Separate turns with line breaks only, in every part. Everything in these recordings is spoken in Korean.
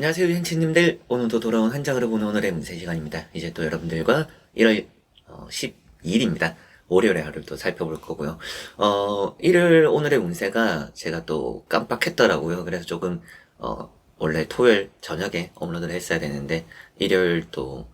안녕하세요 현치님들. 오늘도 돌아온 한 장으로 보는 오늘의 문세 시간입니다. 이제 또 여러분들과 1월 12일입니다. 월요일의 하루를 또 살펴볼 거고요. 어 1월 오늘의 운세가 제가 또 깜빡했더라고요. 그래서 조금 어 원래 토요일 저녁에 업로드를 했어야 되는데 일요일 또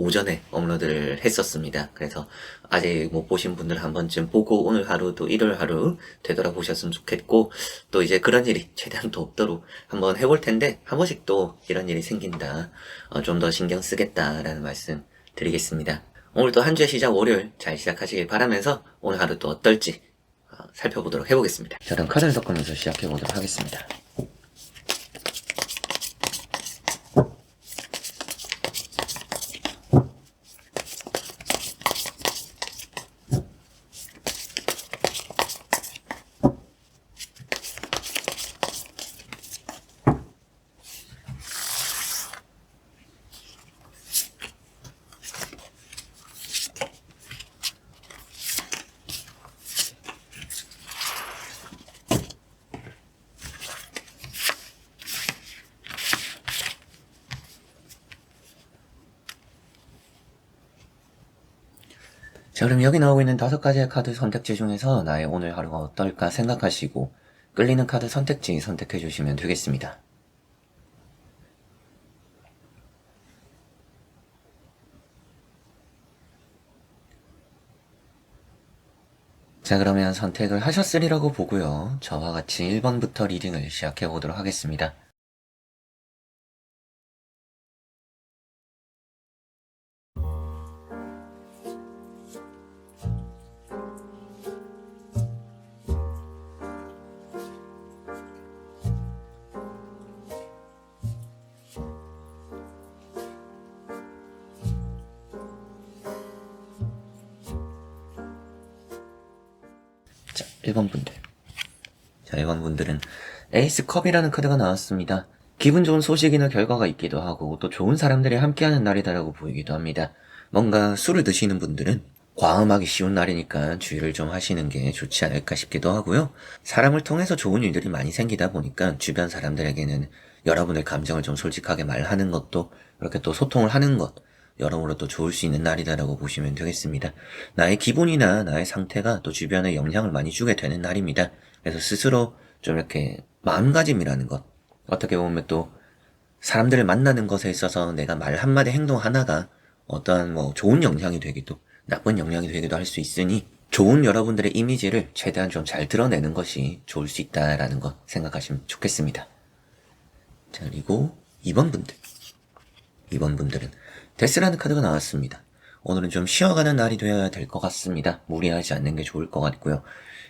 오전에 업로드를 했었습니다. 그래서 아직 못 보신 분들 한 번쯤 보고 오늘 하루도 일요일 하루 되돌아보셨으면 좋겠고 또 이제 그런 일이 최대한 또 없도록 한번 해볼 텐데 한 번씩 또 이런 일이 생긴다. 어, 좀 더 신경 쓰겠다라는 말씀 드리겠습니다. 오늘 또한 주의 시작 월요일 잘 시작하시길 바라면서 오늘 하루 또 어떨지 어, 살펴보도록 해보겠습니다. 자, 그럼 카드를 섞으면서 시작해보도록 하겠습니다. 자, 그럼 여기 나오고 있는 다섯 가지의 카드 선택지 중에서 나의 오늘 하루가 어떨까 생각하시고 끌리는 카드 선택지 선택해 주시면 되겠습니다. 자, 그러면 선택을 하셨으리라고 보고요. 저와 같이 1번부터 리딩을 시작해 보도록 하겠습니다. 1번 분들. 자, 1번 분들은 에이스 컵이라는 카드가 나왔습니다. 기분 좋은 소식이나 결과가 있기도 하고 또 좋은 사람들이 함께하는 날이다라고 보이기도 합니다. 뭔가 술을 드시는 분들은 과음하기 쉬운 날이니까 주의를 좀 하시는 게 좋지 않을까 싶기도 하고요. 사람을 통해서 좋은 일들이 많이 생기다 보니까 주변 사람들에게는 여러분의 감정을 좀 솔직하게 말하는 것도 이렇게 또 소통을 하는 것 여러모로 또 좋을 수 있는 날이다라고 보시면 되겠습니다. 나의 기분이나 나의 상태가 또 주변에 영향을 많이 주게 되는 날입니다. 그래서 스스로 좀 이렇게 마음가짐이라는 것 어떻게 보면 또 사람들을 만나는 것에 있어서 내가 말 한마디 행동 하나가 어떠한 뭐 좋은 영향이 되기도 나쁜 영향이 되기도 할 수 있으니 좋은 여러분들의 이미지를 최대한 좀 잘 드러내는 것이 좋을 수 있다라는 것 생각하시면 좋겠습니다. 자, 그리고 2번 분들. 2번 분들은 데스라는 카드가 나왔습니다. 오늘은 좀 쉬어가는 날이 되어야 될 것 같습니다. 무리하지 않는 게 좋을 것 같고요.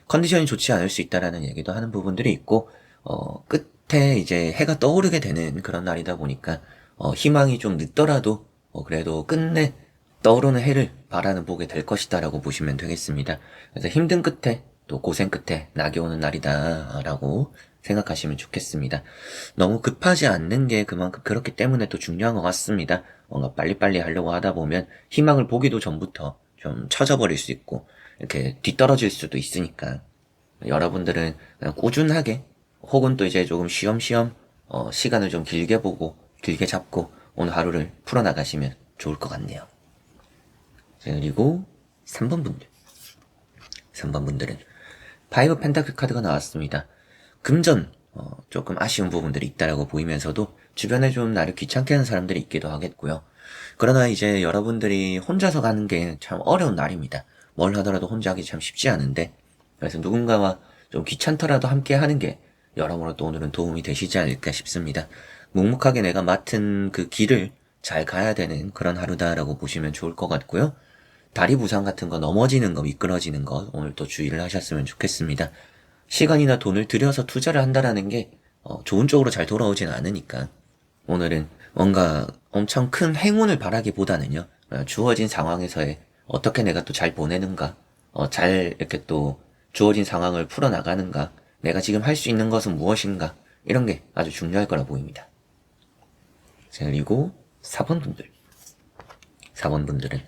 컨디션이 좋지 않을 수 있다라는 얘기도 하는 부분들이 있고, 어, 끝에 이제 해가 떠오르게 되는 그런 날이다 보니까, 어, 희망이 좀 늦더라도, 어, 그래도 끝내 떠오르는 해를 바라는 보게 될 것이다라고 보시면 되겠습니다. 그래서 힘든 끝에 또 고생 끝에 낙이 오는 날이다라고 생각하시면 좋겠습니다. 너무 급하지 않는 게 그만큼 그렇기 때문에 또 중요한 것 같습니다. 뭔가 빨리빨리 하려고 하다 보면 희망을 보기도 전부터 좀 처져버릴 수 있고 이렇게 뒤떨어질 수도 있으니까 여러분들은 그냥 꾸준하게 혹은 또 이제 조금 쉬엄쉬엄 어, 시간을 좀 길게 보고 길게 잡고 오늘 하루를 풀어나가시면 좋을 것 같네요. 자, 그리고 3번 분들. 3번 분들은 파이브 펜타클 카드가 나왔습니다. 금전 어, 조금 아쉬운 부분들이 있다라고 보이면서도 주변에 좀 나를 귀찮게 하는 사람들이 있기도 하겠고요. 그러나 이제 여러분들이 혼자서 가는 게 참 어려운 날입니다. 뭘 하더라도 혼자 하기 참 쉽지 않은데 그래서 누군가와 좀 귀찮더라도 함께 하는 게 여러모로 또 오늘은 도움이 되시지 않을까 싶습니다. 묵묵하게 내가 맡은 그 길을 잘 가야 되는 그런 하루다라고 보시면 좋을 것 같고요. 다리 부상 같은 거 넘어지는 거 미끄러지는 거 오늘 또 주의를 하셨으면 좋겠습니다. 시간이나 돈을 들여서 투자를 한다라는 게 어, 좋은 쪽으로 잘 돌아오지는 않으니까 오늘은 뭔가 엄청 큰 행운을 바라기보다는요 어, 주어진 상황에서의 어떻게 내가 또 잘 보내는가 어, 잘 이렇게 또 주어진 상황을 풀어나가는가 내가 지금 할 수 있는 것은 무엇인가 이런 게 아주 중요할 거라 보입니다. 자, 그리고 4번 분들 4번 분들은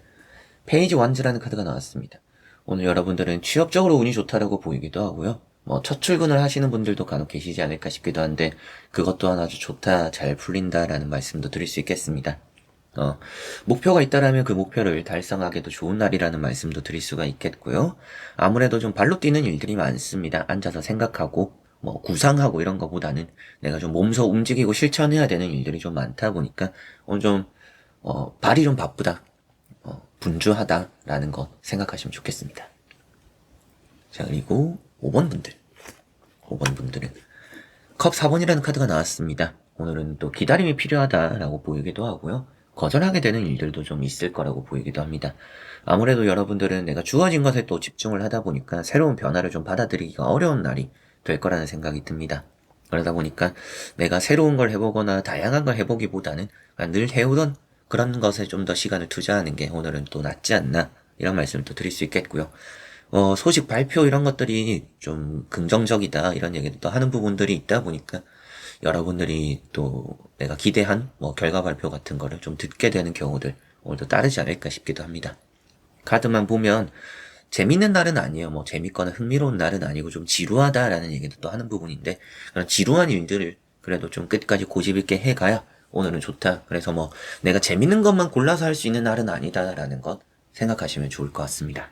페이지 완즈라는 카드가 나왔습니다. 오늘 여러분들은 취업적으로 운이 좋다라고 보이기도 하고요. 뭐 첫 출근을 하시는 분들도 간혹 계시지 않을까 싶기도 한데 그것 또한 아주 좋다, 잘 풀린다라는 말씀도 드릴 수 있겠습니다. 어, 목표가 있다라면 그 목표를 달성하기도 좋은 날이라는 말씀도 드릴 수가 있겠고요. 아무래도 좀 발로 뛰는 일들이 많습니다. 앉아서 생각하고 뭐 구상하고 이런 것보다는 내가 좀 몸소 움직이고 실천해야 되는 일들이 좀 많다 보니까 오늘 좀 어, 발이 좀 바쁘다, 어, 분주하다라는 것 생각하시면 좋겠습니다. 자 그리고 5번 분들, 5번 분들은 컵 4번이라는 카드가 나왔습니다. 오늘은 또 기다림이 필요하다라고 보이기도 하고요. 거절하게 되는 일들도 좀 있을 거라고 보이기도 합니다. 아무래도 여러분들은 내가 주어진 것에 또 집중을 하다 보니까 새로운 변화를 좀 받아들이기가 어려운 날이 될 거라는 생각이 듭니다. 그러다 보니까 내가 새로운 걸 해보거나 다양한 걸 해보기보다는 늘 해오던 그런 것에 좀 더 시간을 투자하는 게 오늘은 또 낫지 않나 이런 말씀을 또 드릴 수 있겠고요. 어, 소식 발표 이런 것들이 좀 긍정적이다 이런 얘기도 또 하는 부분들이 있다 보니까 여러분들이 또 내가 기대한 뭐 결과 발표 같은 거를 좀 듣게 되는 경우들 오늘도 따르지 않을까 싶기도 합니다. 카드만 보면 재밌는 날은 아니에요. 뭐 재밌거나 흥미로운 날은 아니고 좀 지루하다라는 얘기도 또 하는 부분인데 그런 지루한 일들을 그래도 좀 끝까지 고집 있게 해가야 오늘은 좋다. 그래서 뭐 내가 재밌는 것만 골라서 할 수 있는 날은 아니다라는 것 생각하시면 좋을 것 같습니다.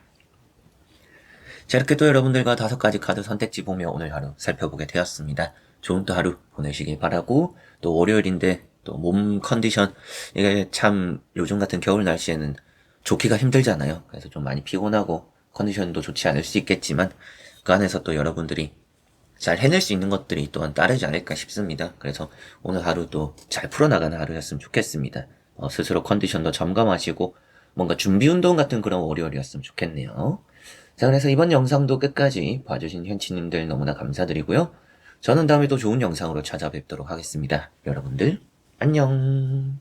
자, 이렇게 또 여러분들과 다섯 가지 카드 선택지 보며 오늘 하루 살펴보게 되었습니다. 좋은 또 하루 보내시길 바라고, 또 월요일인데, 또 몸 컨디션, 이게 참 요즘 같은 겨울 날씨에는 좋기가 힘들잖아요. 그래서 좀 많이 피곤하고, 컨디션도 좋지 않을 수 있겠지만, 그 안에서 또 여러분들이 잘 해낼 수 있는 것들이 또한 따르지 않을까 싶습니다. 그래서 오늘 하루도 잘 풀어나가는 하루였으면 좋겠습니다. 어, 스스로 컨디션도 점검하시고, 뭔가 준비 운동 같은 그런 월요일이었으면 좋겠네요. 자, 그래서 이번 영상도 끝까지 봐주신 현치님들 너무나 감사드리고요. 저는 다음에 또 좋은 영상으로 찾아뵙도록 하겠습니다. 여러분들, 안녕!